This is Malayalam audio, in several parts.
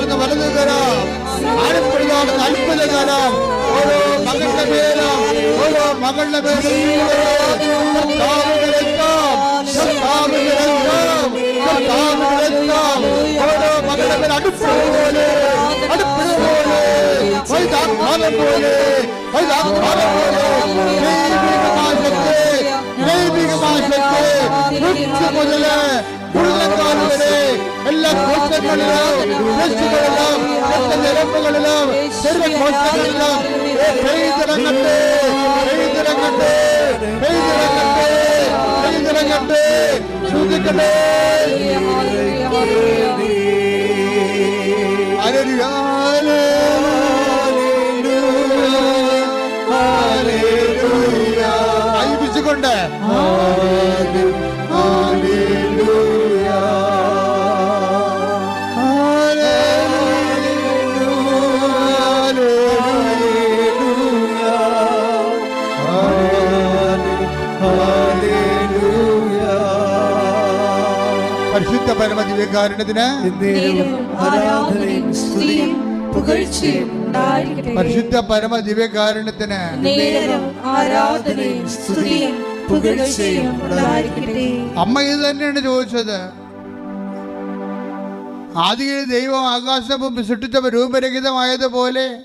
ആഴപ്പെടുന്നതാകുന്ന വലതു കരം ആഴപ്പെടുന്നതാകുന്ന അത്ഭുത കരം ഓരോ മകളുടെ മേലും ഓരോ മകളുടെ മേലും കർത്താവിന്റെ രക്തം കർത്താവിന്റെ രക്തം കർത്താവിന്റെ രക്തം ഓരോ മകളുടെ മേൽ അടുപ്പുപോലെ അടുപ്പുപോലെ വൈദാത്മാനം പോലെ വൈദാത്മാനം പോലെ ദൈവികമായ ശക്തി ദൈവികമായ എല്ലാ കോശങ്ങളിലും രക്ഷികളിലും രക്തനിരമ്പുകളിലും ശരീരകോശങ്ങളിലും. പെയ്തിറങ്ങട്ടെ പെയ്തിറങ്ങട്ടെ പെയ്തിറങ്ങട്ടെ പെയ്തിറങ്ങട്ടെ ശ്രദ്ധിക്കട്ടെ ഹല്ലേലൂയ, ഹല്ലേലൂയ, പരമദിവ്യകാരുണ്യത്തിന് പരിശുദ്ധ പുകഴ്ചയും ഉണ്ടായിരിക്കട്ടെ. അമ്മ ഇത് തന്നെയാണ് ചോദിച്ചത്. ആദ്യ ദൈവം ആകാശവും സൃഷ്ടിച്ച രൂപരഹിതമായതുപോലെ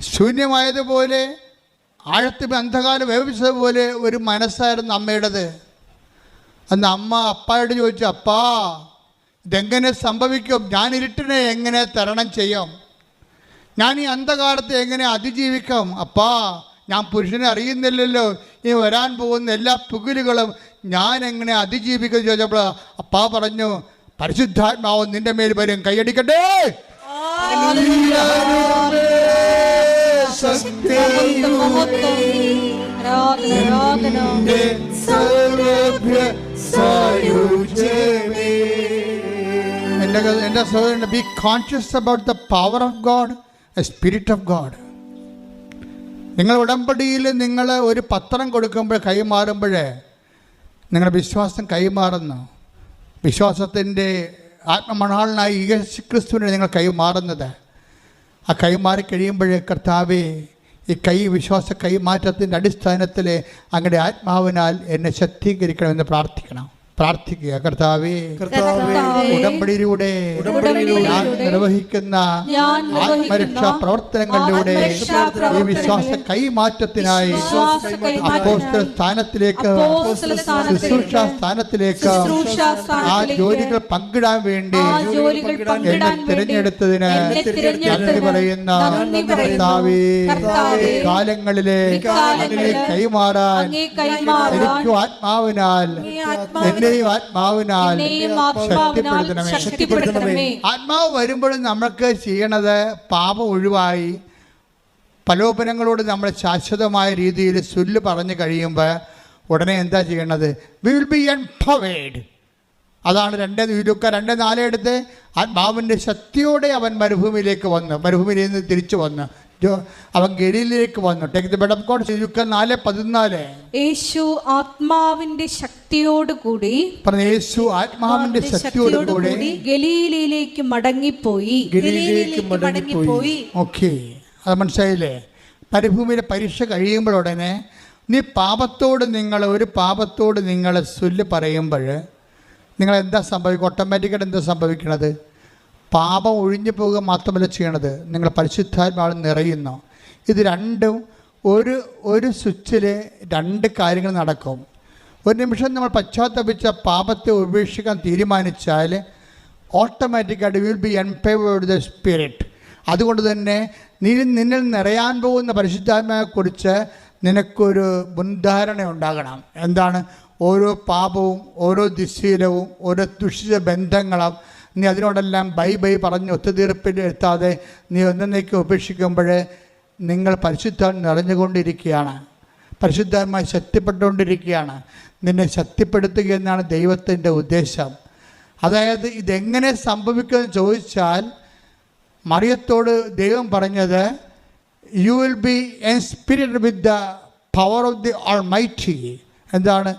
ശൂന്യമായതുപോലെ ആഴത്തിൽ അന്ധകാരം വേവിച്ചതുപോലെ ഒരു മനസ്സായിരുന്നു അമ്മയുടേത്. അന്ന് അമ്മ അപ്പായോട് ചോദിച്ചു അപ്പാ ഇതെങ്ങനെ സംഭവിക്കും? ഞാൻ ഇരുട്ടിനെ എങ്ങനെ തരണം ചെയ്യും? ഞാൻ ഈ അന്ധകാലത്തെ എങ്ങനെ അതിജീവിക്കാം? അപ്പാ ഞാൻ പുരുഷനെ അറിയുന്നില്ലല്ലോ. ഈ വരാൻ പോകുന്ന എല്ലാ പുകിലുകളും ഞാൻ എങ്ങനെ അതിജീവിക്കും? ചോദിച്ചപ്പോൾ അപ്പാ പറഞ്ഞു പരിശുദ്ധാത്മാവ് നിന്റെ മേൽ വരും. കൈയടിക്കട്ടെ ആരാധന. എന്റെ സഹോദരൻ be conscious about the power of God spirit of God നിങ്ങൾ ഉടമ്പടിയിൽ നിങ്ങൾ ഒരു പത്രം കൊടുക്കുമ്പോൾ കൈമാറുമ്പോഴേ നിങ്ങളുടെ വിശ്വാസം കൈമാറുന്നു. വിശ്വാസത്തിന്റെ ആത്മമണാളനായി യേശു ക്രിസ്തുവിനെ നിങ്ങൾ കൈമാറുന്നത്. ആ കൈമാറി കഴിയുമ്പോഴേ കർത്താവേ ഈ കൈ വിശ്വാസ കൈമാറ്റത്തിന്റെ അടിസ്ഥാനത്തിൽ അങ്ങയുടെ ആത്മാവിനാൽ എന്നെ ശക്തീകരിക്കണമെന്ന് പ്രാർത്ഥിക്കണം. പ്രാർത്ഥിക്കുക കർത്താവേ കർത്താവേ, ഉടമ്പടിയിലൂടെ ഞാൻ നിർവഹിക്കുന്ന ഞാൻ ആത്മരക്ഷാ പ്രവർത്തനങ്ങളിലൂടെ ഈ വിശ്വാസ കൈമാറ്റത്തിനായി അപ്പോസ്റ്റൽ അപ്പോസ്തല സ്ഥാനത്തിലേക്ക് ശുശ്രൂഷ സ്ഥാനത്തിലേക്ക് ആ ജോലികൾ പങ്കിടാൻ വേണ്ടി ജോലികൾ എന്നെ തിരഞ്ഞെടുത്തതിന് നന്ദി പറയുന്ന. കർത്താവേ കാലങ്ങളിലെ കൈമാറാൻ എനിക്കും ആത്മാവിനാൽ എന്നെയും ആത്മാവിനാൽ ശക്തിപ്പെടുത്തണമേ. ശക്തിപ്പെടുത്തണമേ. ആത്മാവ് വരുമ്പോഴും നമ്മൾക്ക് ചെയ്യണത് പാപം ഒഴിവായി പലോപനങ്ങളോട് നമ്മൾ ശാശ്വതമായ രീതിയിൽ സുല്ല് പറഞ്ഞു കഴിയുമ്പോൾ ഉടനെ എന്താ ചെയ്യണത്? വിൽ ബി എംപവേഡ് അതാണ് രണ്ട് ഇരുക്ക രണ്ട് നാലെടുത്ത് ആത്മാവിന്റെ ശക്തിയോടെ അവൻ മരുഭൂമിയിലേക്ക് വന്ന് മരുഭൂമിയിൽ നിന്ന് തിരിച്ചു വന്നു. അവൻ ഗലീലിലേക്ക് വന്നു. Take the bed of God ലുക്ക നാല് പതിനാല്. യേശു ആത്മാവിന്റെ ശക്തിയോടുകൂടി പറഞ്ഞ യേശു ആത്മാവിന്റെ ശക്തിയോട് കൂടെ ഗലീലയിലേക്ക് മടങ്ങിപ്പോയി. ഗലീലയിലേക്ക് മടങ്ങിപ്പോയി. ഓക്കെ. അത് മനസ്സിലായില്ലേ? പരിഭൂമിയിലെ പരീക്ഷ കഴിയുമ്പോഴുടനെ നീ പാപത്തോട് നിങ്ങൾ ഒരു പാപത്തോട് നിങ്ങൾ സുല്ല് പറയുമ്പോൾ നിങ്ങൾ എന്താ സംഭവിക്കുക? ഓട്ടോമാറ്റിക്കായിട്ട് എന്താ സംഭവിക്കണത്? പാപം ഒഴിഞ്ഞു പോവുക മാത്രമല്ല ചെയ്യണത്. നിങ്ങൾ പരിശുദ്ധാത്മാവ് നിറയുന്നു. ഇത് രണ്ടും ഒരു ഒരു സ്വിച്ചിൽ രണ്ട് കാര്യങ്ങൾ നടക്കും. ഒരു നിമിഷം നമ്മൾ പശ്ചാത്തപിച്ച പാപത്തെ ഉപേക്ഷിക്കാൻ തീരുമാനിച്ചാൽ ഓട്ടോമാറ്റിക്കായിട്ട് will be empowered the spirit അതുകൊണ്ട് തന്നെ നീ നിന്നിൽ നിറയാൻ പോകുന്ന പരിശുദ്ധാത്മാവെക്കുറിച്ച് നിനക്കൊരു മുൻധാരണ ഉണ്ടാകണം. എന്താണ്? ഓരോ പാപവും ഓരോ ദുശീലവും ഓരോ ദുഷിച്ച ബന്ധങ്ങളും നീ അതിനോടെല്ലാം ബൈ ബൈ പറഞ്ഞ് ഒത്തുതീർപ്പിൽ എത്താതെ നീ ഒന്നേക്ക് ഉപേക്ഷിക്കുമ്പോൾ നിങ്ങൾ പരിശുദ്ധൻ നിറഞ്ഞുകൊണ്ടിരിക്കുകയാണ്. പരിശുദ്ധമായി ശക്തിപ്പെട്ടുകൊണ്ടിരിക്കുകയാണ്. നിന്നെ ശക്തിപ്പെടുത്തുക എന്നാണ് ദൈവത്തിന്റെ ഉദ്ദേശം. അതായത് ഇതെങ്ങനെ സംഭവിക്കുമെന്ന് ചോദിച്ചാൽ മറിയത്തോട് ദൈവം പറഞ്ഞത് you will be inspired with the power of the almighty എന്താണ്?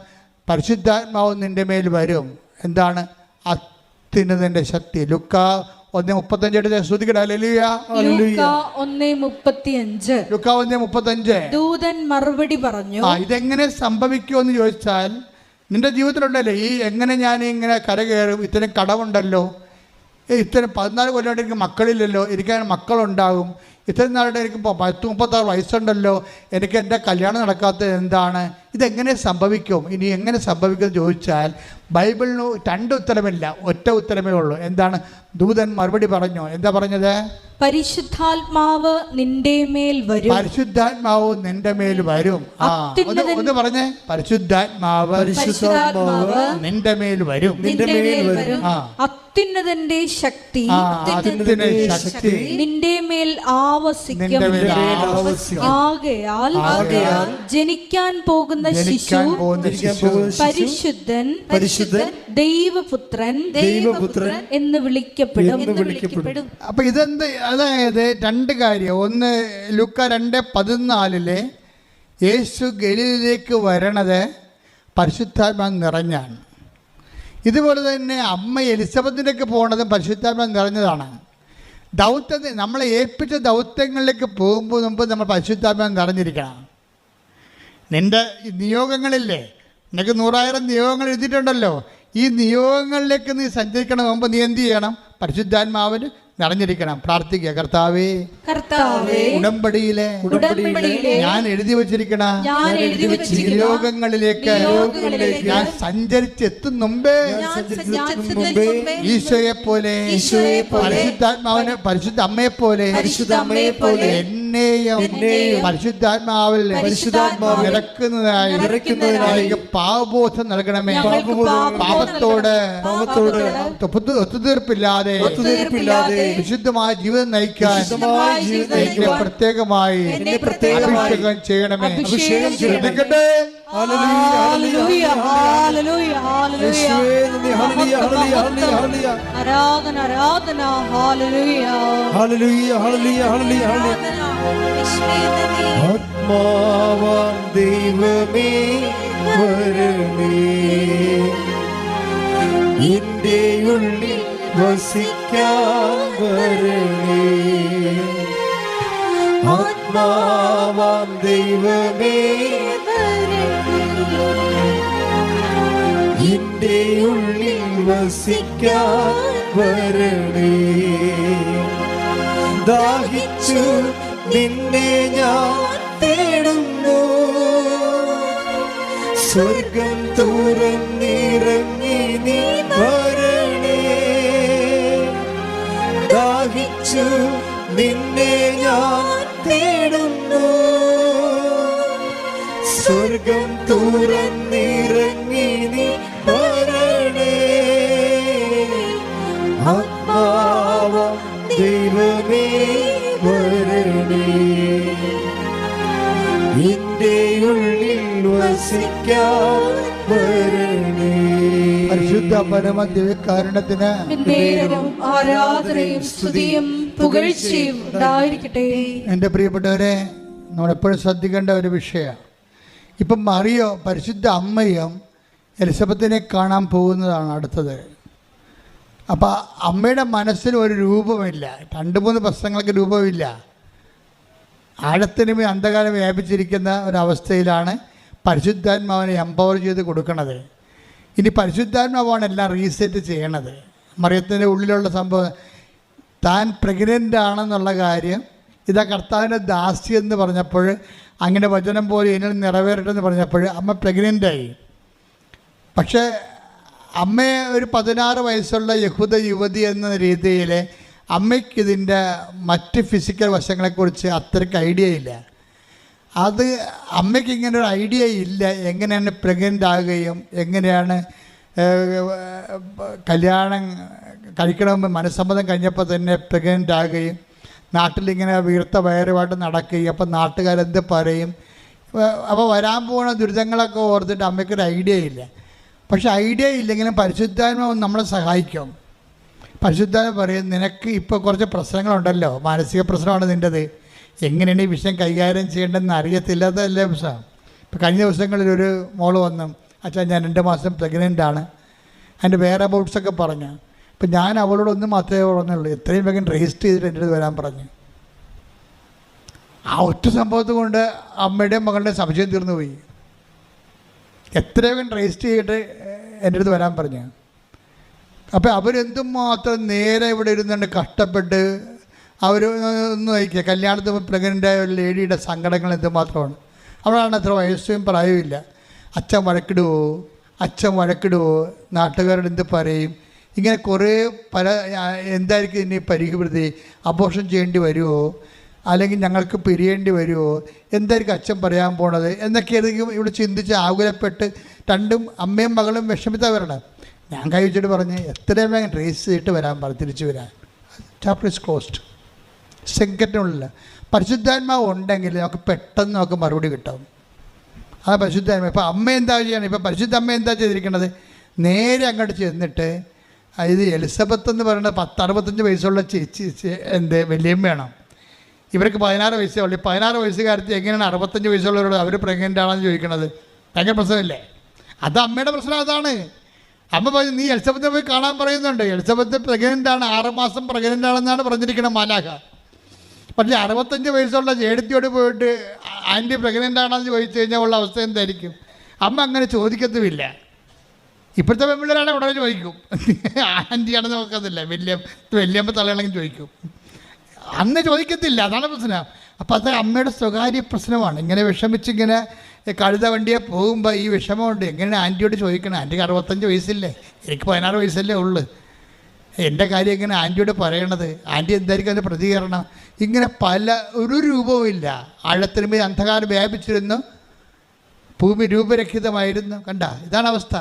പരിശുദ്ധാത്മാവ് നിന്റെ മേൽ വരും. എന്താണ്? അത്യുന്നതിന്റെ ശക്തി. ലുക്ക ഒന്ന് മുപ്പത്തഞ്ചെടുത്ത് ശ്രുതിക്കട ലൂക്ക ഒന്നേ മുപ്പത്തഞ്ച്. ദൂതൻ മറുപടി പറഞ്ഞു ആ ഇതെങ്ങനെ സംഭവിക്കുമെന്ന് ചോദിച്ചാൽ നിന്റെ ജീവിതത്തിലുണ്ടല്ലോ ഈ എങ്ങനെ ഞാൻ ഇങ്ങനെ കരകയറും? ഇത്തരം കടവുണ്ടല്ലോ. ഇത്തരം പതിനാല് കൊല്ലമായിട്ട് എനിക്ക് മക്കളില്ലല്ലോ. എനിക്ക് മക്കളുണ്ടാകും. ഇത്രയും നാളുടെ എനിക്ക് പത്ത് മുപ്പത്താറ് വയസ്സുണ്ടല്ലോ. എനിക്ക് എന്റെ കല്യാണം നടക്കാത്തത് എന്താണ്? ഇതെങ്ങനെ സംഭവിക്കും? ഇനി എങ്ങനെ സംഭവിക്കുമെന്ന് ചോദിച്ചാൽ ബൈബിളിന് രണ്ട് ഉത്തരമില്ല ഒറ്റ ഉത്തരമേ ഉള്ളൂ. എന്താണ്? ദൂതൻ മറുപടി പറഞ്ഞു. എന്താ പറഞ്ഞത്? പരിശുദ്ധാത്മാവ് നിന്റെ മേൽ വരും. പരിശുദ്ധാത്മാവ് നിന്റെ മേൽ വരും. ആ ഒന്ന് പറഞ്ഞേ. പരിശുദ്ധാത്മാവ് പരിശുദ്ധാത്മാവ് നിന്റെ മേൽ വരും. നിന്റെ മേൽ വരും. ആ. അത്യുന്നതന്റെ ശക്തി ശക്തി. നിന്റെ മേൽ ആവസിക്കും. ആകയാൽ ജനിക്കാൻ പോകുന്ന ശിശു പരിശുദ്ധൻ പരിശുദ്ധൻ ദൈവപുത്രൻ ദൈവപുത്രൻ എന്ന് വിളിക്കപ്പെടും. എന്ന് വിളിക്കപ്പെടും. അപ്പൊ ഇതെന്ത് അതായത് രണ്ട് കാര്യം. ഒന്ന് ലുക്ക രണ്ട് പതിനാലിലെ യേശു ഗലീലിലേക്ക് വരണത് പരിശുദ്ധാത്മാ നിറഞ്ഞാണ്. ഇതുപോലെ തന്നെ അമ്മ എലിസബത്തിലേക്ക് പോണതും പരിശുദ്ധാത്മാ നിറഞ്ഞതാണ്. ദൗത്യത്തെ നമ്മളെ ഏൽപ്പിച്ച ദൗത്യങ്ങളിലേക്ക് പോകുമ്പോൾ മുമ്പ് നമ്മൾ പരിശുദ്ധാത്മാ നിറഞ്ഞിരിക്കണം. നിന്റെ നിയോഗങ്ങളില്ലേ? നിനക്ക് നൂറായിരം നിയോഗങ്ങൾ എഴുതിയിട്ടുണ്ടല്ലോ. ഈ നിയോഗങ്ങളിലേക്ക് നീ സഞ്ചരിക്കണ മുമ്പ് നീ എന്ത് ചെയ്യണം? പരിശുദ്ധാത്മാവിന് നിറഞ്ഞിരിക്കണം പ്രാർത്ഥിക്കുക. കർത്താവേ കർത്താവേ ഉടമ്പടിയിലെ ഞാൻ എഴുതി വച്ചിരിക്കണ നിയോഗങ്ങളിലേക്ക് ഞാൻ സഞ്ചരിച്ചെത്തും മുമ്പേ. ഈശോയെ പോലെ പരിശുദ്ധാത്മാവിനെ പരിശുദ്ധ അമ്മയെ പോലെ പരിശുദ്ധ അമ്മയെ പോലെ എന്നെയും പരിശുദ്ധാത്മാവിൽ പരിശുദ്ധാത്മാവ് ഇറക്കുന്നതായി നിറയ്ക്കുന്നതിനായി എനിക്ക് പാവബോധം നൽകണമേ. പാപത്തോട് പാപത്തോട് ഒത്തു- ഒത്തുതീർപ്പില്ലാതെ ഒത്തുതീർപ്പില്ലാതെ വിശുദ്ധമായ ജീവിതം നയിക്കാൻ പ്രത്യേകമായി അഭിഷേകം ചെയ്യണമേ അഭിഷേകം ചെയ്യണമേ. ശ്രദ്ധിക്കട്ടെ ഹല്ലേലൂയ, ഹല്ലേലൂയ. Hallelujah, hallelujah. യേശുവേ നന്ദി. Hallelujah, hallelujah, hallelujah, hallelujah. ആരാധന ആരാധന ഹാലലുയ ഹല്ലേലൂയ, ഹല്ലേലൂയ, ഹല്ലേലൂയ, ഹല്ലേലൂയ. ആത്മാവാം ദൈവമേ വരണേ എന്റെ ഉള്ളിൽ വസിക്കാൻ വരണേ ആത്മാവാം ദൈവമേ എന്റെ ഉള്ളിൽ വസിക്കാൻ വരണേ ദാഹിച്ചു നിന്നെ ഞാൻ തേടുന്നു. സ്വർഗം തുറന്നിറങ്ങി നീ ദാഹിച്ചു നിന്നെ ഞാൻ തേടുന്നു. സ്വർഗം തുറന്നിറങ്ങി നീ വരണേ. ആത്മാവ ദൈവമേ വരണേ. എന്റെ ഉള്ളിൽ വസിക്കാൻ വരണേ. പരിശുദ്ധ പരമ ദിവ്യകാരുണ്യത്തിന് എന്റെ ആരാധനയും സ്തുതിയും പുകഴ്ചയും ഉണ്ടായിരിക്കട്ടെ. എന്റെ പ്രിയപ്പെട്ടവരെ നമ്മളെപ്പോഴും ശ്രദ്ധിക്കേണ്ട ഒരു വിഷയമാണ് ഇപ്പം മറിയോ പരിശുദ്ധ അമ്മയും എലിസബത്തിനെ കാണാൻ പോകുന്നതാണ് അടുത്തത്. അപ്പോൾ അമ്മയുടെ മനസ്സിൽ ഒരു രൂപമില്ല. രണ്ട് മൂന്ന് പ്രശ്നങ്ങൾക്ക് രൂപമില്ല. ആഴത്തിനുമേ അന്ധകാലം വ്യാപിച്ചിരിക്കുന്ന ഒരവസ്ഥയിലാണ് പരിശുദ്ധാത്മാവിനെ എംപവർ ചെയ്ത് കൊടുക്കുന്നത് ഇനി പരിശുദ്ധാത്മാവാണ് എല്ലാം റീസെറ്റ് ചെയ്യണത്. മറിയത്തിന്റെ ഉള്ളിലുള്ള സംഭവം താൻ പ്രഗ്നന്റ് ആണെന്നുള്ള കാര്യം ഇതാ കർത്താവിന്റെ ദാസി എന്ന് പറഞ്ഞപ്പോൾ അങ്ങനെ വചനം പോലെ എന്നിൽ നിറവേറട്ടെ എന്ന് പറഞ്ഞപ്പോൾ അമ്മ പ്രഗ്നന്റായി പക്ഷേ അമ്മയെ ഒരു പതിനാറ് വയസ്സുള്ള യഹൂദ യുവതി എന്ന രീതിയിൽ അമ്മയ്ക്ക് ഇതിന്റെ മറ്റ് ഫിസിക്കൽ വശങ്ങളെക്കുറിച്ച് അത്രയ്ക്ക് ഐഡിയ ഇല്ല. അത് അമ്മയ്ക്ക് ഇങ്ങനെ ഒരു ഐഡിയ ഇല്ല. എങ്ങനെയാണ് പ്രഗ്നന്റ് ആകുകയും എങ്ങനെയാണ് കല്യാണം കഴിക്കണമെന്ന് മനസ്സമ്മതം കഴിഞ്ഞപ്പോൾ തന്നെ പ്രഗ്നന്റ് ആകുകയും നാട്ടിലിങ്ങനെ വീർത്ത വയറുമായിട്ട് നടക്കുകയും അപ്പം നാട്ടുകാരെന്ത് പറയും? അപ്പോൾ വരാൻ പോകുന്ന ദുരിതങ്ങളൊക്കെ ഓർത്തിട്ട് അമ്മയ്ക്കൊരു ഐഡിയ ഇല്ല. പക്ഷെ ഐഡിയ ഇല്ലെങ്കിലും പരിശുദ്ധാത്മ നമ്മളെ സഹായിക്കും. പരിശുദ്ധാത്മ പറയും നിനക്ക് ഇപ്പോൾ കുറച്ച് പ്രശ്നങ്ങളുണ്ടല്ലോ. മാനസിക പ്രശ്നമാണ് നിന്റെത്. എങ്ങനെയാണ് ഈ വിഷയം കൈകാര്യം ചെയ്യേണ്ടതെന്ന് അറിയത്തില്ലാത്തതല്ലേ വിഷയം ഇപ്പോൾ കഴിഞ്ഞ ദിവസങ്ങളിൽ ഒരു മോൾ വന്നു. അച്ഛാ ഞാൻ രണ്ട് മാസം പ്രഗ്നന്റ് ആണ്. അതിന്റെ വേറെ അബൌട്ട്സൊക്കെ പറഞ്ഞു. അപ്പം ഞാൻ അവളോടൊന്നും മാത്രമേ പറഞ്ഞുള്ളൂ. എത്രയും വേഗം രജിസ്റ്റർ ചെയ്തിട്ട് എന്റെ അടുത്ത് വരാൻ പറഞ്ഞു. ആ ഒറ്റ സംഭവത്തെ കൊണ്ട് അമ്മയുടെയും മകളുടെയും സംശയം തീർന്നു പോയി. എത്ര വേഗം രജിസ്റ്റർ ചെയ്തിട്ട് എന്റെ അടുത്ത് വരാൻ പറഞ്ഞു. അപ്പോൾ അവരെന്തുമാത്രം നേരെ ഇവിടെ ഇരുന്നുകൊണ്ട് കഷ്ടപ്പെട്ട് അവർ ഒന്ന് നോക്കിയ കല്യാണത്തിൽ പ്രഗ്നന്റ് ആയ ഒരു ലേഡിയുടെ സങ്കടങ്ങൾ എന്തുമാത്രമാണ്? അവളാണ് അത്ര വയസ്സും പ്രായവുമില്ല. അച്ഛൻ വഴക്കിടുവോ? അച്ഛൻ വഴക്കിടുവോ? നാട്ടുകാരോട് എന്ത് പറയും? ഇങ്ങനെ കുറേ പല എന്തായിരിക്കും ഇനി പരിഹൃതി? അബോഷം ചെയ്യേണ്ടി വരുമോ അല്ലെങ്കിൽ ഞങ്ങൾക്ക് പിരിയേണ്ടി വരുമോ എന്തായിരിക്കും അച്ഛൻ പറയാൻ പോണത്? എന്നൊക്കെയായിരിക്കും ഇവിടെ ചിന്തിച്ച് ആകുലപ്പെട്ട് രണ്ടും അമ്മയും മകളും വിഷമിത്താ വരണം ഞാൻ കൈ വെച്ചിട്ട് പറഞ്ഞ് എത്രയും വേഗം ട്രേസ് ചെയ്തിട്ട് വരാൻ പറഞ്ഞു തിരിച്ചു വരാൻ. ചാപ്റ്റർ ഇസ് ക്ലോസ്ഡ് സെക്കൻഡിനുള്ളിൽ പരിശുദ്ധാത്മാവ് ഉണ്ടെങ്കിൽ നമുക്ക് പെട്ടെന്ന് നമുക്ക് മറുപടി കിട്ടും. ആ പരിശുദ്ധാത്മ ഇപ്പോൾ അമ്മ എന്താ ചെയ്യണം? ഇപ്പോൾ പരിശുദ്ധ അമ്മ എന്താ ചെയ്തിരിക്കണത്? നേരെ അങ്ങോട്ട് ചെന്നിട്ട് അതായത് എലിസബത്ത് എന്ന് പറയുന്നത് പത്ത് അറുപത്തഞ്ച് വയസ്സുള്ള ചേച്ചി എന്ത് വേണം. ഇവർക്ക് പതിനാറ് വയസ്സേ ഉള്ളൂ. പതിനാറ് വയസ്സുകാരത്തി എങ്ങനെയാണ് അറുപത്തഞ്ച് വയസ്സുള്ളവരോട് അവർ പ്രഗ്നന്റ് ആണെന്ന് ചോദിക്കണത്? ഭയങ്കര പ്രശ്നമില്ലേ? അത് അമ്മയുടെ പ്രശ്നം അതാണ്. അമ്മ പറഞ്ഞു നീ എലിസബത്തിനെ പോയി കാണാൻ പറയുന്നുണ്ട്. എലിസബത്ത് പ്രഗ്നന്റ് ആണ്. ആറ് മാസം പ്രഗ്നന്റ് ആണെന്നാണ് പറഞ്ഞിരിക്കുന്നത് മാലാഖ പക്ഷേ അറുപത്തഞ്ച് വയസ്സുള്ള ചേടത്തിയോട് പോയിട്ട് ആന്റി പ്രഗ്നന്റ് ആണെന്ന് ചോദിച്ചു കഴിഞ്ഞാൽ ഉള്ള അവസ്ഥ എന്തായിരിക്കും? അമ്മ അങ്ങനെ ചോദിക്കത്തുമില്ല. ഇപ്പോഴത്തെ പെൺപിള്ളേരാണ് ഉടനെ ചോദിക്കും. ആന്റിയാണെന്ന് നോക്കത്തില്ല. വലിയ വലിയമ്മ തള്ളയാണെങ്കിൽ ചോദിക്കും. അന്ന് ചോദിക്കത്തില്ല. അതാണ് പ്രശ്നം. അപ്പോൾ അത് അമ്മയുടെ സ്വകാര്യ പ്രശ്നമാണ്. ഇങ്ങനെ വിഷമിച്ചിങ്ങനെ കഴുത വണ്ടിയെ പോകുമ്പോൾ ഈ വിഷമമുണ്ട്. എങ്ങനെ ആന്റിയോട് ചോദിക്കണം? ആന്റിക്ക് അറുപത്തഞ്ച് വയസ്സില്ലേ? എനിക്ക് പതിനാറ് വയസ്സല്ലേ ഉള്ളു. എന്റെ കാര്യം ഇങ്ങനെ ആന്റിയോട് പറയണത്. ആന്റി എന്തായിരിക്കും അതിന്റെ പ്രതികരണം? ഇങ്ങനെ പല ഒരു രൂപവുമില്ല ആഴത്തിനുമേൽ അന്ധകാരം വ്യാപിച്ചിരുന്നു. ഭൂമി രൂപരഹിതമായിരുന്നു. കണ്ട? ഇതാണ് അവസ്ഥ.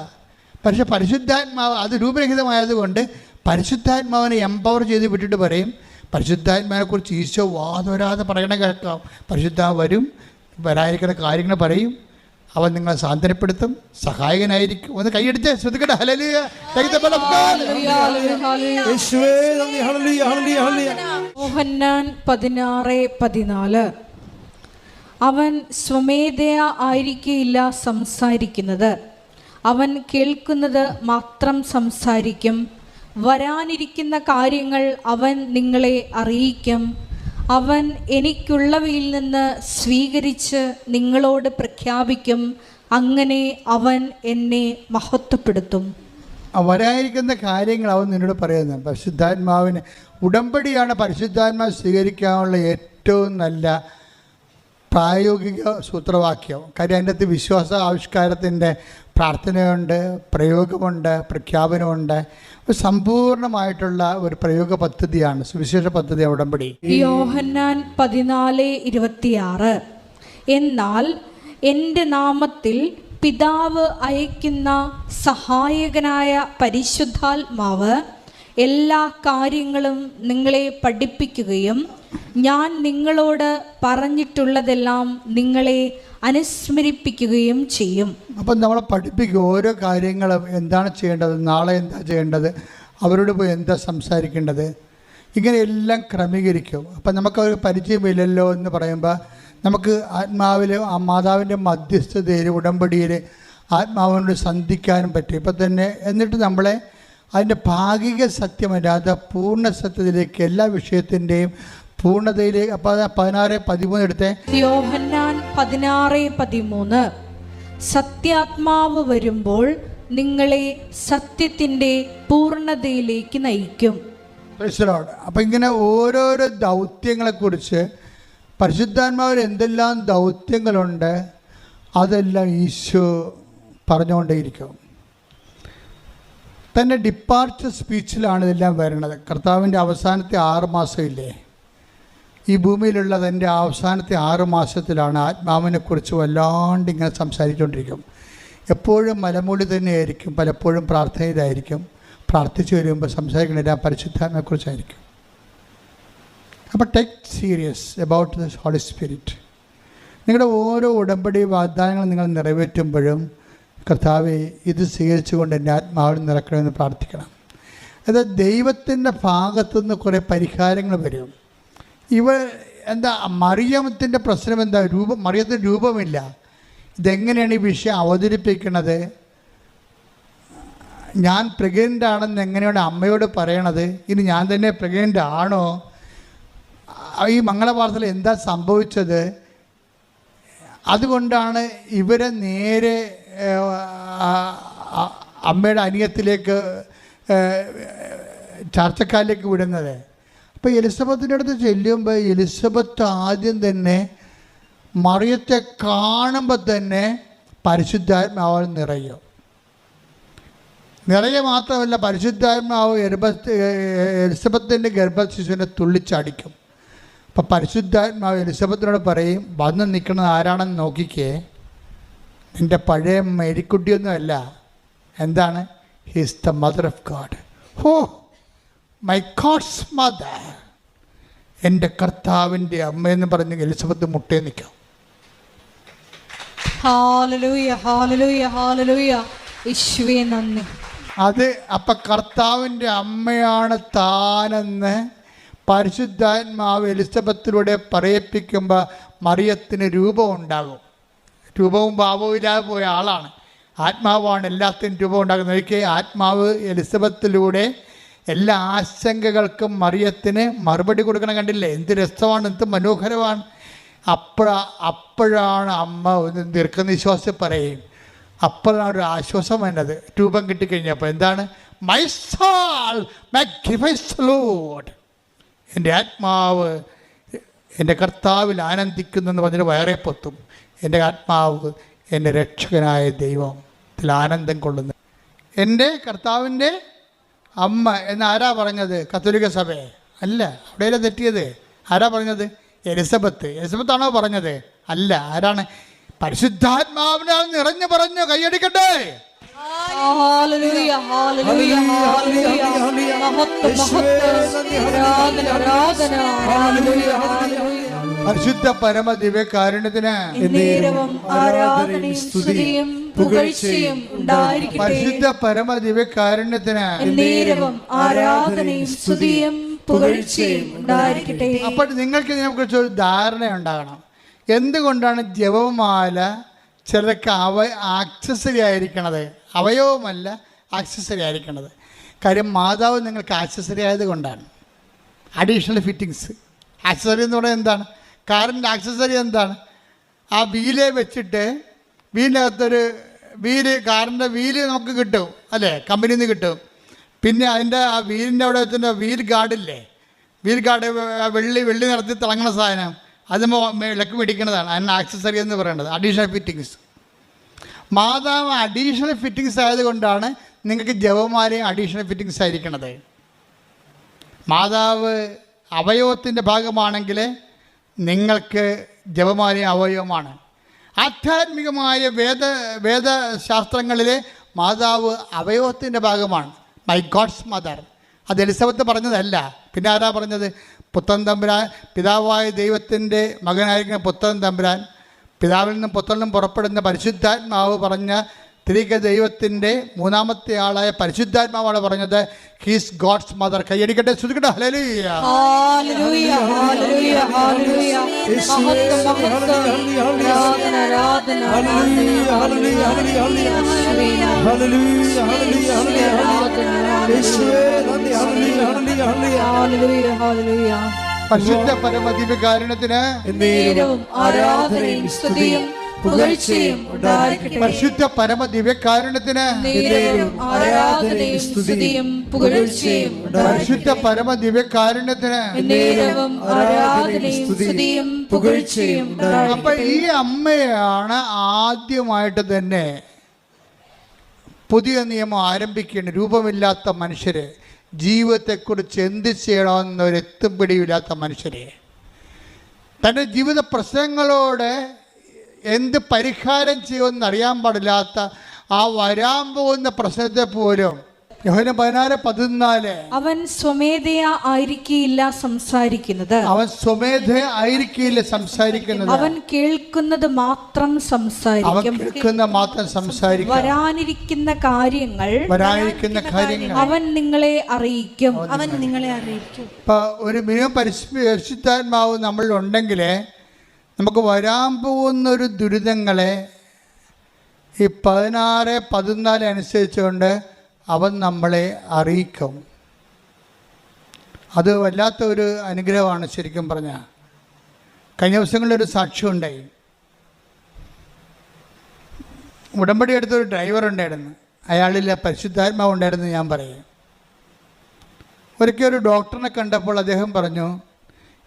പക്ഷെ പരിശുദ്ധാത്മാവ് അത് രൂപരഹിതമായതുകൊണ്ട് പരിശുദ്ധാത്മാവിനെ എംപവർ ചെയ്ത് വിട്ടിട്ട് പറയും പരിശുദ്ധാത്മാവിനെക്കുറിച്ച് ഈശോ വാതോരാതെ പറയണ കേൾക്കാം. പരിശുദ്ധ വരും വരാതിരിക്കുന്ന കാര്യങ്ങൾ പറയും. അവൻ നിങ്ങളെ സാന്ത്വനപ്പെടുത്തും സഹായകനായിരിക്കും. ഒന്ന് കൈയടിച്ച് ശ്രദ്ധിക്കട്ടെ. ഹലലിയ പതിനാറ് പതിനാല്. അവൻ സ്വമേധയ ആയിരിക്കില്ല സംസാരിക്കുന്നത്. അവൻ കേൾക്കുന്നത് മാത്രം സംസാരിക്കും. വരാനിരിക്കുന്ന കാര്യങ്ങൾ അവൻ നിങ്ങളെ അറിയിക്കും. അവൻ എനിക്കുള്ളവയിൽ നിന്ന് സ്വീകരിച്ച് നിങ്ങളോട് പ്രഖ്യാപിക്കും. അങ്ങനെ അവൻ എന്നെ മഹത്വപ്പെടുത്തും. വരായിരിക്കുന്ന കാര്യങ്ങൾ അവൻ നിന്നോട് പറയുന്നത് പരിശുദ്ധാത്മാവിന് ഉടമ്പടിയാണ് പരിശുദ്ധാത്മാവ് സ്വീകരിക്കാനുള്ള ഏറ്റവും നല്ല പ്രായോഗിക സൂത്രവാക്യം. കാര്യം അതിന്റെ അകത്ത് വിശ്വാസ ആവിഷ്കാരത്തിന്റെ പ്രാർത്ഥനയുണ്ട് പ്രയോഗമുണ്ട് പ്രഖ്യാപനമുണ്ട്. ഒരു സമ്പൂർണമായിട്ടുള്ള ഒരു പ്രയോഗ പദ്ധതിയാണ് സുവിശേഷ പദ്ധതി ഉടമ്പടി. യോഹന്നാൻ പതിനാല് ഇരുപത്തിയാറ്. എന്നാൽ എന്റെ നാമത്തിൽ പിതാവ് അയക്കുന്ന സഹായകനായ പരിശുദ്ധാത്മാവ് എല്ലാ കാര്യങ്ങളും നിങ്ങളെ പഠിപ്പിക്കുകയും ഞാൻ നിങ്ങളോട് പറഞ്ഞിട്ടുള്ളതെല്ലാം നിങ്ങളെ അനുസ്മരിപ്പിക്കുകയും ചെയ്യും. അപ്പം നമ്മളെ പഠിപ്പിക്കും ഓരോ കാര്യങ്ങളും എന്താണ് ചെയ്യേണ്ടത് നാളെ എന്താ ചെയ്യേണ്ടത് അവരോട് പോയി എന്താ സംസാരിക്കേണ്ടത് ഇങ്ങനെ എല്ലാം ക്രമീകരിക്കും. അപ്പം നമുക്ക് ഒരു പരിചയമില്ലല്ലോ എന്ന് പറയുമ്പോൾ നമുക്ക് ആത്മാവിൽ ആ മാതാവിന്റെ മധ്യസ്ഥതയിൽ ഉടമ്പടിയിൽ ആത്മാവിനോട് സന്ധിക്കാനും പറ്റും. ഇപ്പം തന്നെ എന്നിട്ട് നമ്മളെ അതിന്റെ ഭാഗിക സത്യമല്ലാതെ പൂർണ സത്യത്തിലേക്ക് എല്ലാ വിഷയത്തിന്റെയും പൂർണതയിലേക്ക് പതിനാറ് പതിമൂന്ന് എടുത്തേ. യോഹന്നാൻ പതിനാറ് പതിമൂന്ന്. സത്യാത്മാവ് വരുമ്പോൾ നിങ്ങളെ സത്യത്തിന്റെ പൂർണതയിലേക്ക് നയിക്കും. അപ്പം ഇങ്ങനെ ഓരോരോ ദൗത്യങ്ങളെക്കുറിച്ച് പരിശുദ്ധാത്മാവിൽ എന്തെല്ലാം ദൗത്യങ്ങളുണ്ട് അതെല്ലാം ഈശോ പറഞ്ഞുകൊണ്ടേയിരിക്കും. തന്റെ ഡിപ്പാർച്ചർ സ്പീച്ചിലാണ് ഇതെല്ലാം വരുന്നത്. കർത്താവിന്റെ അവസാനത്തെ ആറ് മാസമില്ലേ? ഈ ഭൂമിയിലുള്ള തന്റെ അവസാനത്തെ ആറ് മാസത്തിലാണ് ആത്മാവിനെക്കുറിച്ച് വല്ലാണ്ട് ഇങ്ങനെ സംസാരിച്ചുകൊണ്ടിരിക്കും. എപ്പോഴും മലമൂടി തന്നെയായിരിക്കും പലപ്പോഴും പ്രാർത്ഥനയിലായിരിക്കും. പ്രാർത്ഥിച്ചു വരുമ്പോൾ സംസാരിക്കുന്നത് പരിശുദ്ധാത്മയെക്കുറിച്ചായിരിക്കും അപ്പോൾ take serious about the holy spirit നിങ്ങളുടെ ഓരോ ഉടമ്പടി വാഗ്ദാനങ്ങൾ നിങ്ങൾ നിറവേറ്റുമ്പോഴും കർത്താവെ ഇത് സ്വീകരിച്ചുകൊണ്ട് എന്റെ ആത്മാവിൽ നിറക്കണമെന്ന് പ്രാർത്ഥിക്കണം. അത് ദൈവത്തിന്റെ ഭാഗത്തു നിന്ന് കുറേ പരിഹാരങ്ങൾ വരും. ഇവ എന്താ മറിയത്തിന്റെ പ്രശ്നം എന്താ? രൂപം മറിയത്തിന് രൂപമില്ല. ഇതെങ്ങനെയാണ് ഈ വിഷയം അവതരിപ്പിക്കുന്നത്? ഞാൻ പ്രഗ്നന്റ് ആണെന്ന് എങ്ങനെയാണ് അമ്മയോട് പറയണത്? ഇനി ഞാൻ തന്നെ പ്രഗ്നന്റ് ആണോ ഈ മംഗളവാർത്തയിൽ എന്താ സംഭവിച്ചത്? അതുകൊണ്ടാണ് ഇവരെ നേരെ അമ്മയുടെ അനിയത്തിലേക്ക് ചർച്ചക്കാരിലേക്ക് വിടുന്നത്. അപ്പോൾ എലിസബത്തിന്റെ അടുത്ത് ചെല്ലുമ്പോൾ എലിസബത്ത് ആദ്യം തന്നെ മറിയത്തെ കാണുമ്പോൾ തന്നെ പരിശുദ്ധാത്മാവ് നിറയും. നിറയെ മാത്രമല്ല പരിശുദ്ധാത്മാവ് ഗർഭ എലിസബത്തിന്റെ ഗർഭശിശുവിനെ തുള്ളിച്ചടിക്കും. അപ്പം പരിശുദ്ധാത്മാവ് എലിസബത്തിനോട് പറയും വന്ന് നിൽക്കുന്നത് ആരാണെന്ന് നോക്കിക്കേ. നിന്റെ പഴയ മേരിക്കുട്ടിയൊന്നുമല്ല. എന്താണ്? His the mother of God oh my God's mother എന്റെ കർത്താവിന്റെ അമ്മയെന്ന് പറഞ്ഞ് എലിസബത്ത് മുട്ടേ നിൽക്കാം. അത് അപ്പം കർത്താവിന്റെ അമ്മയാണ് താനെന്ന് പരിശുദ്ധാത്മാവ് എലിസബത്തിലൂടെ പറയിപ്പിക്കുമ്പോൾ മറിയത്തിന് രൂപം ഉണ്ടാകും. രൂപവും ഭാവവും ഇല്ലാതെ പോയ ആളാണ്. ആത്മാവാണ് എല്ലാത്തിനും രൂപം ഉണ്ടാക്കുന്നത്. ഒരിക്കൽ ആത്മാവ് എലിസബത്തിലൂടെ എല്ലാ ആശങ്കകൾക്കും മറിയത്തിന് മറുപടി കൊടുക്കണം കണ്ടില്ലേ? എന്ത് രസമാണ് എന്ത് മനോഹരമാണ്. അപ്പോഴ അപ്പോഴാണ് അമ്മ ഒന്ന് ദീർഘനിശ്വാസം പറയും. അപ്പോഴാണ് ഒരു ആശ്വാസം വേണ്ടത് രൂപം കിട്ടിക്കഴിഞ്ഞപ്പോൾ എന്താണ്? മൈ സാൾ എന്റെ ആത്മാവ് എന്റെ കർത്താവിൽ ആനന്ദിക്കുന്നു എന്ന് പറഞ്ഞിട്ട് വയറെ പൊത്തും. എന്റെ ആത്മാവ് എന്റെ രക്ഷകനായ ദൈവം ഇതിൽ ആനന്ദം കൊള്ളുന്നു. എന്റെ കർത്താവിന്റെ അമ്മ എന്ന് ആരാ പറഞ്ഞത്? കത്തോലിക്ക സഭയെ അല്ല അവിടെയല്ലേ തെറ്റിയത്? ആരാ പറഞ്ഞത്? എലിസബത്ത്. എലിസബത്താണോ പറഞ്ഞത്? അല്ല ആരാണ്? പരിശുദ്ധാത്മാവിനാൽ നിറഞ്ഞു പറഞ്ഞു കൈയടിക്കട്ടെ. മഹത്വം മഹത്വം. ആരാധന ആരാധന പരിശുദ്ധ പരമ ദിവ്യകാരുണ്യത്തിന് പുകഴ്ചയും പരിശുദ്ധ പരമ ദിവ്യകാരുണ്യത്തിന് ആരാധനയും സ്തുതിയും പുകഴ്ചയും ഉണ്ടായിരിക്കട്ടെ. അപ്പോൾ നിങ്ങൾക്ക് ഇതിനെക്കുറിച്ച് ഒരു ധാരണ ഉണ്ടാകണം. എന്തുകൊണ്ടാണ് ജപമാല ചിലർക്ക് അവ ആക്സസറി ആയിരിക്കണത്? അവയവമല്ല ആക്സസറി ആയിരിക്കണത്. കാര്യം മാതാവ് നിങ്ങൾക്ക് ആക്സസറി ആയതുകൊണ്ടാണ് അഡീഷണൽ ഫിറ്റിങ്സ് ആക്സസറി എന്ന് പറയുന്നത് എന്താണ്? കാറിന്റെ ആക്സസറി എന്താണ്? ആ വീലേ വെച്ചിട്ട് വീലിനകത്തൊരു വീൽ കാറിന്റെ വീൽ നമുക്ക് കിട്ടും അല്ലേ? കമ്പനിയിൽ നിന്ന് കിട്ടും. പിന്നെ അതിന്റെ ആ വീലിന്റെ അവിടെ വെച്ചിട്ട് വീൽ ഗാർഡില്ലേ വീൽ ഗാർഡ് വെള്ളി വെള്ളി നിറത്തി തിളങ്ങണ സാധനം. അത് ഇളക്ക് മേടിക്കുന്നതാണ്. അതിന് ആക്സസറി എന്ന് പറയുന്നത് അഡീഷണൽ ഫിറ്റിങ്സ് മാതാവ് അഡീഷണൽ ഫിറ്റിങ്സ് ആയതുകൊണ്ടാണ് നിങ്ങൾക്ക് ജവമാരെയും അഡീഷണൽ ഫിറ്റിങ്സ് ആയിരിക്കണത്. മാതാവ് അവയവത്തിന്റെ ഭാഗമാണെങ്കിൽ നിങ്ങൾക്ക് ജപമാലയും അവയവമാണ്. ആധ്യാത്മികമായ വേദ വേദശാസ്ത്രങ്ങളിലെ മാതാവ് അവയവത്തിന്റെ ഭാഗമാണ്. മൈ ഗോഡ്സ് മദർ അത് എലിസബത്ത് പറഞ്ഞതല്ല. പിന്നെ ആരാ പറഞ്ഞത്? പുത്തൻ തമ്പുരാൻ. പിതാവായ ദൈവത്തിന്റെ മകനായിരിക്കുന്ന പുത്തൻ തമ്പുരാൻ. പിതാവിൽ നിന്നും പുത്തനും പുറപ്പെടുന്ന പരിശുദ്ധാത്മാവ് പറഞ്ഞ തിരികെ ദൈവത്തിന്റെ മൂന്നാമത്തെ ആളായ പരിശുദ്ധാത്മാവാണ് പറഞ്ഞത്. ഹീസ് ഗോഡ്സ് മദർ കൈയടിക്കട്ടെ ശ്രുതിക്കട്ടെ. ഹാലലൂയ പരിശുദ്ധ പരമതി കാരണത്തിന് ആരാധനയും സ്തുതിയും പുകഴ്ചയും പരിശുദ്ധ പരമ ദിവ്യകാരുണ്യത്തിന് സ്തുതിയും പുകഴ്ചയും പരിശുദ്ധ പരമ ദിവ്യകാരുണ്യത്തിന് സ്തുതിയും പുകഴ്ചയും അപ്പൊ ഈ അമ്മയാണ് ആദ്യമായിട്ട് തന്നെ പുതിയ നിയമം ആരംഭിക്കേണ്ട രൂപമില്ലാത്ത മനുഷ്യരെ ജീവിതത്തെക്കുറിച്ച് എന്ത് ചെയ്യണമെന്നൊരു എത്തുപിടിയില്ലാത്ത മനുഷ്യരെ. തന്റെ ജീവിത പ്രശ്നങ്ങളോട് എന്ത് പരിഹാരം ചെയ്യുമെന്ന് അറിയാൻ പാടില്ലാത്ത ആ വരാൻ പോകുന്ന പ്രശ്നത്തെ പോലും പതിനാല്. അവൻ സ്വമേധയാ ആയിരിക്കില്ല സംസാരിക്കുന്നത്. അവൻ സ്വമേധ ആയിരിക്കില്ല സംസാരിക്കുന്നത്. അവൻ കേൾക്കുന്നത് മാത്രം അവൻ സംസാരിക്കും കേൾക്കുന്ന മാത്രം സംസാരിക്കും. വരാനിരിക്കുന്ന കാര്യങ്ങൾ വരാനിരിക്കുന്ന കാര്യങ്ങൾ അവൻ നിങ്ങളെ അറിയിക്കും. അവൻ നിങ്ങളെ അറിയിക്കും. ഇപ്പൊ ഒരു മിനിമം പരിശു പരിശുദ്ധാത്മാവ് നമ്മളിലുണ്ടെങ്കിൽ നമുക്ക് വരാൻ പോകുന്ന ഒരു ദുരിതങ്ങളെ ഈ പതിനാറ് പതിനാല് അനുസരിച്ചുകൊണ്ട് അവൻ നമ്മളെ അറിയിക്കും. അത് വല്ലാത്തൊരു അനുഗ്രഹമാണ് ശരിക്കും പറഞ്ഞാൽ കഴിഞ്ഞ ദിവസങ്ങളിലൊരു സാക്ഷ്യം ഉണ്ടായി. ഉടമ്പടി എടുത്തൊരു ഡ്രൈവർ ഉണ്ടായിരുന്നു. അയാളിൽ പരിശുദ്ധാത്മാവ് ഉണ്ടായിരുന്നു ഞാൻ പറയും. ഒരിക്കൽ ഒരു ഡോക്ടറിനെ കണ്ടപ്പോൾ അദ്ദേഹം പറഞ്ഞു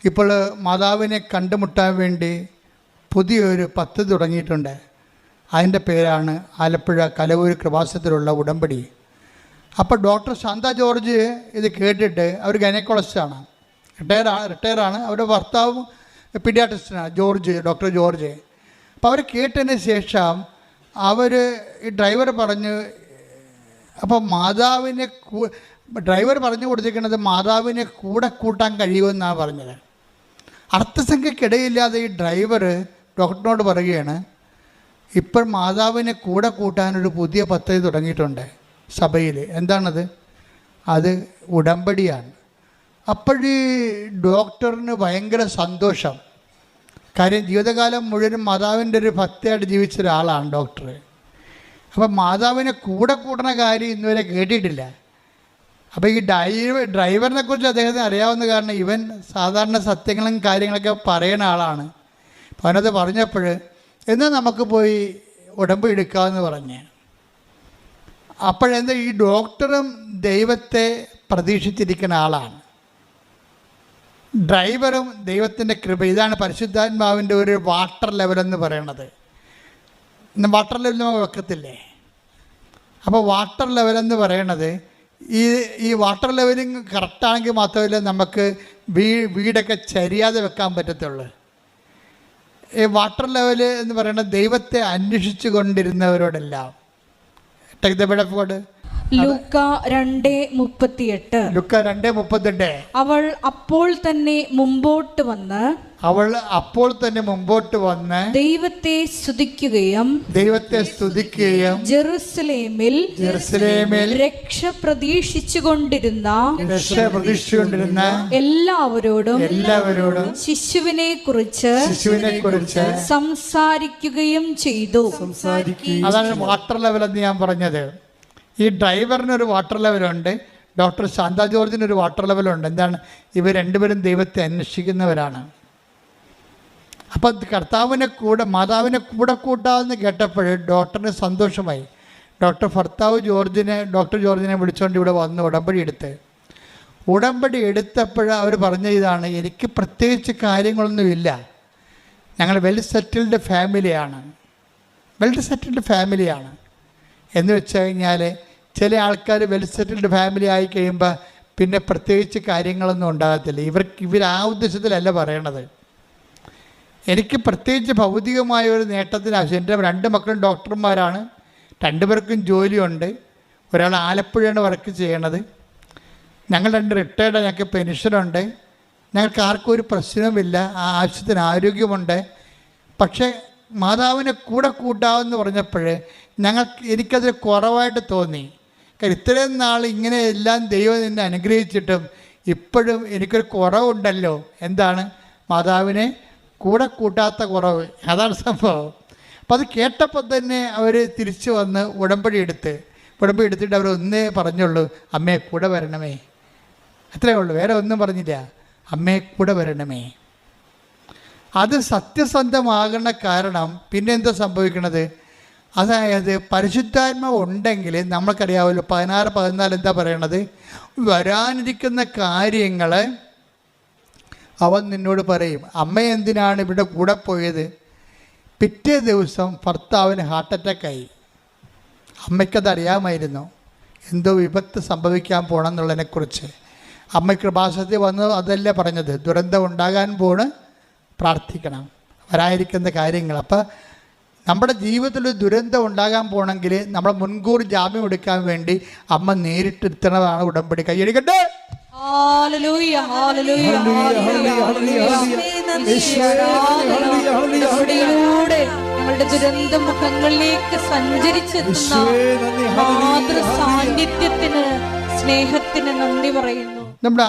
ഇപ്പോൾ മാതാവിനെ കണ്ടുമുട്ടാൻ വേണ്ടി പുതിയൊരു പദ്ധതി തുടങ്ങിയിട്ടുണ്ട്. അതിന്റെ പേരാണ് ആലപ്പുഴ കലവൂർ കൃപാസത്തിലുള്ള ഉടമ്പടി. അപ്പോൾ ഡോക്ടർ ശാന്ത ജോർജ് ഇത് കേട്ടിട്ട് അവർ ഗൈനക്കോളജിസ്റ്റാണ് റിട്ടയർ റിട്ടയറാണ് അവരുടെ ഭർത്താവും പീഡിയാട്രിസ്റ്റാണ് ജോർജ് ഡോക്ടർ ജോർജ്. അപ്പോൾ അവർ കേട്ടതിന് ശേഷം അവർ ഈ ഡ്രൈവർ പറഞ്ഞു അപ്പോൾ മാതാവിനെ ഡ്രൈവർ പറഞ്ഞു കൊടുത്തിരിക്കുന്നത് മാതാവിനെ കൂടെ കൂട്ടാൻ കഴിയുമെന്നാണ് പറഞ്ഞത്. അർത്ഥസംഖ്യക്കിടയില്ലാതെ ഈ ഡ്രൈവർ ഡോക്ടറിനോട് പറയുകയാണ് ഇപ്പോൾ മാതാവിനെ കൂടെ കൂട്ടാനൊരു പുതിയ പദ്ധതി തുടങ്ങിയിട്ടുണ്ട് സഭയിൽ എന്താണത്? അത് ഉടമ്പടിയാണ്. അപ്പോഴീ ഡോക്ടറിന് ഭയങ്കര സന്തോഷം. കാര്യം ജീവിതകാലം മുഴുവനും മാതാവിന്റെ ഒരു ഭക്തിയായിട്ട് ജീവിച്ച ഒരാളാണ് ഡോക്ടർ അപ്പം മാതാവിനെ കൂടെ കൂട്ടണ കാര്യം ഇന്നുവരെ കേട്ടിട്ടില്ല. അപ്പോൾ ഈ ഡ്രൈവർ ഡ്രൈവറിനെ കുറിച്ച് അദ്ദേഹത്തിന് അറിയാവുന്ന കാരണം ഇവൻ സാധാരണ സത്യങ്ങളും കാര്യങ്ങളൊക്കെ പറയുന്ന ആളാണ്. അപ്പോൾ അവനത് പറഞ്ഞപ്പോൾ എന്നാൽ നമുക്ക് പോയി ഉടമ്പ് എടുക്കാമെന്ന് പറഞ്ഞ്. അപ്പോഴെന്താ ഈ ഡോക്ടറും ദൈവത്തെ പ്രതീക്ഷിച്ചിരിക്കുന്ന ആളാണ്. ഡ്രൈവറും ദൈവത്തിന്റെ കൃപ ഇതാണ് പരിശുദ്ധാത്മാവിന്റെ ഒരു വാട്ടർ ലെവലെന്ന് പറയണത്. വാട്ടർ ലെവൽ നമുക്ക് വെക്കത്തില്ലേ? അപ്പോൾ വാട്ടർ ലെവലെന്ന് പറയണത് ഈ ഈ വാട്ടർ ലെവലിങ് കറക്റ്റാണെങ്കിൽ മാത്രമല്ല നമുക്ക് വീ വീടൊക്കെ ചരിയാതെ വെക്കാൻ പറ്റത്തുള്ളൂ. ഈ വാട്ടർ ലെവൽ എന്ന് പറയുന്നത് ദൈവത്തെ അന്വേഷിച്ചു കൊണ്ടിരുന്നവരോടെല്ലാം. Take the bed of God. ലൂക്ക രണ്ട് മുപ്പത്തിയെട്ട്. ലുക്ക രണ്ട് മുപ്പത്തെട്ട് അവൾ അപ്പോൾ തന്നെ മുമ്പോട്ട് വന്ന് അവൾ അപ്പോൾ തന്നെ മുമ്പോട്ട് വന്ന് ദൈവത്തെ സ്തുതിക്കുകയും ദൈവത്തെ സ്തുതിക്കുകയും ജെറുസലേമിൽ ജെറുസലേമിൽ രക്ഷ പ്രതീക്ഷിച്ചു കൊണ്ടിരുന്ന രക്ഷ പ്രതീക്ഷിച്ചുകൊണ്ടിരുന്ന എല്ലാവരോടും എല്ലാവരോടും ശിശുവിനെ കുറിച്ച് ശിശുവിനെ കുറിച്ച് സംസാരിക്കുകയും ചെയ്തു. സംസാരിക്കുകയും അതാണ് വാട്ടർ ലെവൽ എന്ന് ഞാൻ പറഞ്ഞത്. ഈ ഡ്രൈവറിന് ഒരു വാട്ടർ ലെവലുണ്ട് ഡോക്ടർ ശാന്ത ജോർജിനൊരു വാട്ടർ ലെവലുണ്ട് എന്താണ്? ഇവർ രണ്ടുപേരും ദൈവത്തെ അന്വേഷിക്കുന്നവരാണ്. അപ്പം കർത്താവിനെ കൂടെ മാതാവിനെ കൂടെ കൂട്ടാമെന്ന് കേട്ടപ്പോൾ ഡോക്ടറിന് സന്തോഷമായി. ഡോക്ടർ ഭർത്താവ് ജോർജിനെ ഡോക്ടർ ജോർജിനെ വിളിച്ചുകൊണ്ട് ഇവിടെ വന്ന് ഉടമ്പടി എടുത്ത്. ഉടമ്പടി എടുത്തപ്പോൾ അവർ പറഞ്ഞ ഇതാണ് എനിക്ക് പ്രത്യേകിച്ച് കാര്യങ്ങളൊന്നുമില്ല ഞങ്ങൾ വെൽ സെറ്റിൽഡ് ഫാമിലിയാണ്. വെൽ സെറ്റിൽഡ് ഫാമിലിയാണ്. എന്ന് വെച്ച് കഴിഞ്ഞാൽ ചില ആൾക്കാർ വെൽ സെറ്റിൽഡ് ഫാമിലി ആയി കഴിയുമ്പോൾ പിന്നെ പ്രത്യേകിച്ച് കാര്യങ്ങളൊന്നും ഉണ്ടാകത്തില്ല. ഇവർക്ക് ഇവർ ആ ഉദ്ദേശത്തിലല്ല പറയണത്. എനിക്ക് പ്രത്യേകിച്ച് ഭൗതികമായ ഒരു നേട്ടത്തിന് ആവശ്യം. എന്റെ രണ്ട് മക്കളും ഡോക്ടർമാരാണ്. രണ്ടുപേർക്കും ജോലിയുണ്ട്. ഒരാൾ ആലപ്പുഴയാണ് വർക്ക് ചെയ്യണത്. ഞങ്ങൾ രണ്ട് റിട്ടയർഡ് ഞങ്ങൾക്ക് പെൻഷനുണ്ട്. ഞങ്ങൾക്ക് ആർക്കും ഒരു പ്രശ്നവുമില്ല. ആ ആവശ്യത്തിന് ആരോഗ്യമുണ്ട്. പക്ഷേ മാതാവിനെ കൂടെ കൂട്ടാമെന്ന് പറഞ്ഞപ്പോൾ ഞങ്ങൾക്ക് എനിക്കത് കുറവായിട്ട് തോന്നി. കാരണം ഇത്രയും നാൾ ഇങ്ങനെ എല്ലാം ദൈവം എന്നെ അനുഗ്രഹിച്ചിട്ടും ഇപ്പോഴും എനിക്കൊരു കുറവുണ്ടല്ലോ. എന്താണ്? മാതാവിനെ കൂടെ കൂട്ടാത്ത കുറവ്. അതാണ് സംഭവം. അപ്പോൾ അത് കേട്ടപ്പോൾ തന്നെ അവർ തിരിച്ചു വന്ന് ഉടമ്പടി എടുത്ത് ഉടമ്പടി എടുത്തിട്ട് അവർ ഒന്നേ പറഞ്ഞുള്ളൂ അമ്മയെ കൂടെ വരണമേ. അത്രേ ഉള്ളൂ. വേറെ ഒന്നും പറഞ്ഞില്ല. അമ്മയെ കൂടെ വരണമേ. അത് സത്യസന്ധമാകുന്ന കാരണം പിന്നെ എന്താ സംഭവിക്കണത്? അതായത് പരിശുദ്ധാത്മ ഉണ്ടെങ്കിൽ നമ്മൾക്കറിയാമല്ലോ പതിനാറ് പതിനാല് എന്താ പറയണത്? വരാനിരിക്കുന്ന കാര്യങ്ങൾ അവൻ നിന്നോട് പറയും അമ്മ എന്തിനാണ് ഇവിടെ കൂടെ പോയത്? പിറ്റേ ദിവസം ഭർത്താവിന് ഹാർട്ട് അറ്റാക്കായി അമ്മയ്ക്കത് അറിയാമായിരുന്നു എന്തോ വിപത്ത് സംഭവിക്കാൻ പോകണമെന്നുള്ളതിനെക്കുറിച്ച് അമ്മ കൃപാസത്തിൽ വന്ന് അതല്ലേ പറഞ്ഞത് ദുരന്തം ഉണ്ടാകാൻ പോണ് പ്രാർത്ഥിക്കണം വരാതിരിക്കുന്ന കാര്യങ്ങൾ. അപ്പോൾ നമ്മുടെ ജീവിതത്തിൽ ദുരന്തം ഉണ്ടാകാൻ പോകണമെങ്കിൽ നമ്മൾ മുൻകൂർ ജാമ്യം എടുക്കാൻ വേണ്ടി അമ്മ നേരിട്ടെത്തുന്നതാണ് ഉടമ്പടി. കൈയടിക്കട്ടെ! ഹല്ലേലൂയ, ഹല്ലേലൂയ, ഹല്ലേലൂയ. യേശുവേ, ഹല്ലേലൂയ, ഹല്ലേലൂയ. ഉടമ്പടിയിലൂടെ ഞങ്ങളുടെ ദുരന്ത മുഖങ്ങളിലേക്ക് സഞ്ചരിച്ചെത്തുന്ന മാതൃ സാന്നിധ്യത്തിന് സ്നേഹത്തിന് നന്ദി പറയുന്നു നമ്മുടെ